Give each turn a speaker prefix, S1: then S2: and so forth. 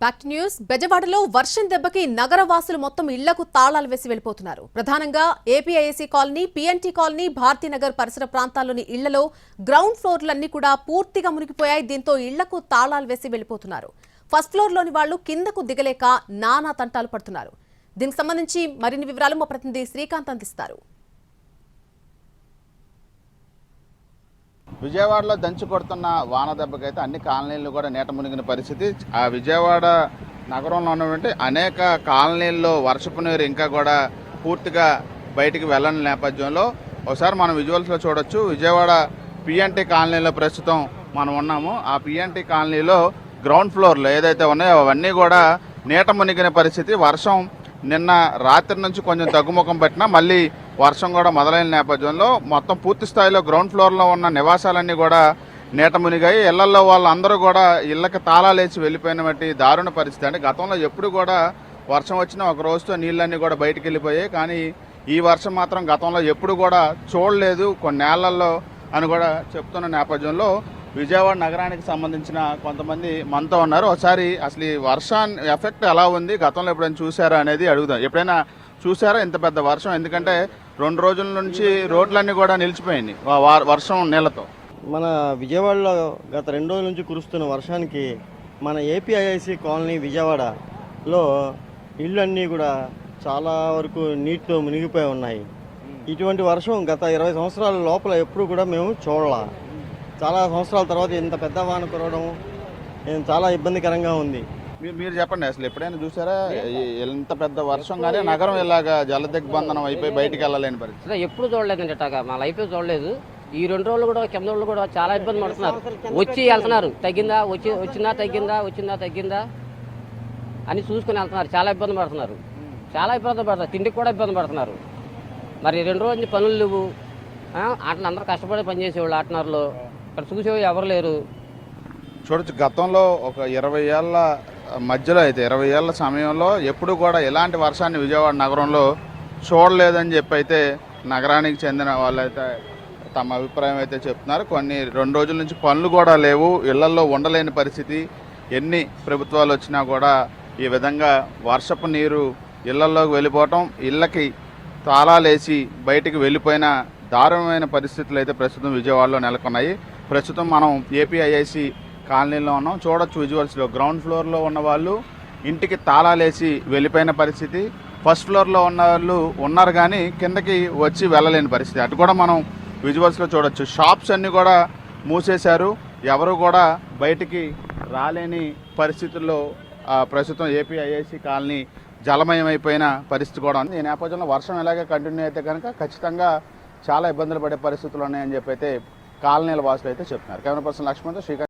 S1: Back news బెజవాడలో వర్షం దెబ్బకి నగర వాసులు మొత్తం ఇళ్ళకు తాళాలు వేసి వెళ్ళిపోతున్నారు. ప్రధానంగా APIIC colony PNT colony Bharathinagar పరిసర ప్రాంతాల్లోని ఇళ్ళలో గ్రౌండ్ ఫ్లోర్లన్నీ కూడా పూర్తిగా మునిగిపోయాయి. దీంతో ఇళ్ళకు తాళాలు వేసి వెళ్ళిపోతున్నారు. ఫస్ట్ ఫ్లోర్లోని వాళ్ళు కిందకు దిగలేక నానా తంటాలు పడుతున్నారు. దీనికి సంబంధించి మరిన్ని వివరాలు మా ప్రతినిధి శ్రీకాంత్ అందిస్తారు.
S2: విజయవాడలో దంచి కొడుతున్న వాన దెబ్బకైతే అన్ని కాలనీలు కూడా నీట మునిగిన పరిస్థితి. ఆ విజయవాడ నగరంలో ఉన్నటువంటి అనేక కాలనీల్లో వర్షపు నీరు ఇంకా కూడా పూర్తిగా బయటికి వెళ్ళని నేపథ్యంలో ఒకసారి మనం విజువల్స్లో చూడొచ్చు. విజయవాడ పిఎన్టీ కాలనీలో ప్రస్తుతం మనం ఉన్నాము. ఆ పిఎన్టీ కాలనీలో గ్రౌండ్ ఫ్లోర్లో ఏదైతే ఉన్నాయో అవన్నీ కూడా నీట మునిగిన పరిస్థితి. వర్షం నిన్న రాత్రి నుంచి కొంచెం తగ్గుముఖం పట్టినా మళ్ళీ వర్షం కూడా మొదలైన నేపథ్యంలో మొత్తం పూర్తి స్థాయిలో గ్రౌండ్ ఫ్లోర్లో ఉన్న నివాసాలన్నీ కూడా నీట మునిగాయి. ఇళ్ళలో వాళ్ళందరూ కూడా ఇళ్ళకి తాళాలేసి వెళ్ళిపోయిన బట్టి దారుణ పరిస్థితి. అంటే గతంలో ఎప్పుడు కూడా వర్షం వచ్చినా ఒక రోజుతో నీళ్ళన్నీ కూడా బయటికి వెళ్ళిపోయాయి. కానీ ఈ వర్షం మాత్రం గతంలో ఎప్పుడు కూడా చూడలేదు. కొన్ని నేలల్లో అని కూడా చెప్తున్న నేపథ్యంలో విజయవాడ నగరానికి సంబంధించిన కొంతమంది మనతో ఉన్నారు. ఒకసారి అసలు ఈ వర్షాన్ని ఎఫెక్ట్ ఎలా ఉంది? గతంలో ఎప్పుడైనా చూసారా అనేది అడుగుదాం. ఎప్పుడైనా చూసారా ఇంత పెద్ద వర్షం? ఎందుకంటే రెండు రోజుల నుంచి రోడ్లన్నీ కూడా నిలిచిపోయినాయి వర్షం నీళ్ళతో.
S3: మన విజయవాడలో గత రెండు రోజుల నుంచి కురుస్తున్న వర్షానికి మన ఏపీఐఐసి కాలనీ విజయవాడలో ఇళ్ళన్నీ కూడా చాలా వరకు నీటితో మునిగిపోయి ఉన్నాయి. ఇటువంటి వర్షం గత ఇరవై సంవత్సరాల లోపల ఎప్పుడు కూడా మేము చూడాల. చాలా సంవత్సరాల తర్వాత ఇంత పెద్ద వాన కురవడం చాలా ఇబ్బందికరంగా ఉంది.
S2: మీరు మీరు చెప్పండి అసలు ఎప్పుడైనా చూసారా? ఎంత పెద్ద వర్షం కానీ నగరం ఇలాగా జల దిగ్బంధనం అయిపోయి బయటికి వెళ్ళలేని పరిస్థితి.
S4: ఎప్పుడు చూడలేదండి ఇట్టాగా మా లైఫ్లో చూడలేదు. ఈ రెండు రోజులు కూడా కింద వాళ్ళు కూడా చాలా ఇబ్బంది పడుతున్నారు. వచ్చి వెళ్తున్నారు. తగ్గిందా? వచ్చి వచ్చిందా? తగ్గిందా? వచ్చిందా? తగ్గిందా? అని చూసుకుని వెళ్తున్నారు. చాలా ఇబ్బంది పడుతున్నారు. చాలా ఇబ్బంది పడుతున్నారు. తిండికి కూడా ఇబ్బంది పడుతున్నారు. మరి రెండు రోజుల పనులు లేవు. అట్లా అందరూ కష్టపడి పనిచేసేవాళ్ళు ఆటనర్లో ఇక్కడ చూసేవాళ్ళు ఎవరు లేరు.
S2: చూడొచ్చు. గతంలో ఒక ఇరవై ఏళ్ళ మధ్యలో అయితే ఇరవై ఏళ్ళ సమయంలో ఎప్పుడు కూడా ఎలాంటి వర్షాన్ని విజయవాడ నగరంలో చూడలేదని చెప్పి అయితే నగరానికి చెందిన వాళ్ళైతే తమ అభిప్రాయం అయితే చెప్తున్నారు. కొన్ని రెండు రోజుల నుంచి పనులు కూడా లేవు. ఇళ్ళల్లో ఉండలేని పరిస్థితి. ఎన్ని ప్రభుత్వాలు వచ్చినా కూడా ఈ విధంగా వర్షపు నీరు ఇళ్ళల్లోకి వెళ్ళిపోవటం ఇళ్ళకి తాళాలేసి బయటికి వెళ్ళిపోయిన దారుణమైన పరిస్థితులు అయితే ప్రస్తుతం విజయవాడలో నెలకొన్నాయి. ప్రస్తుతం మనం ఏపీఐఐసి కాలనీలో ఉన్నాం. చూడొచ్చు విజువల్స్లో. గ్రౌండ్ ఫ్లోర్లో ఉన్న వాళ్ళు ఇంటికి తాళాలేసి వెళ్ళిపోయిన పరిస్థితి. ఫస్ట్ ఫ్లోర్లో ఉన్న వాళ్ళు ఉన్నారు కానీ కిందకి వచ్చి వెళ్ళలేని పరిస్థితి. అటు కూడా మనం విజువల్స్లో చూడొచ్చు. షాప్స్ అన్నీ కూడా మూసేశారు. ఎవరు కూడా బయటికి రాలేని పరిస్థితుల్లో ప్రస్తుతం ప్రస్తుతం ఏపీఐఐసి కాలనీ జలమయమైపోయిన పరిస్థితి కూడా ఉంది. ఈ నేపథ్యంలో వర్షం ఇలాగే కంటిన్యూ అయితే కనుక ఖచ్చితంగా చాలా ఇబ్బందులు పడే పరిస్థితులు ఉన్నాయని చెప్పి అయితే కాలనీల వాసులు అయితే చెప్తున్నారు. Camera person లక్ష్మణ్తో Srikanth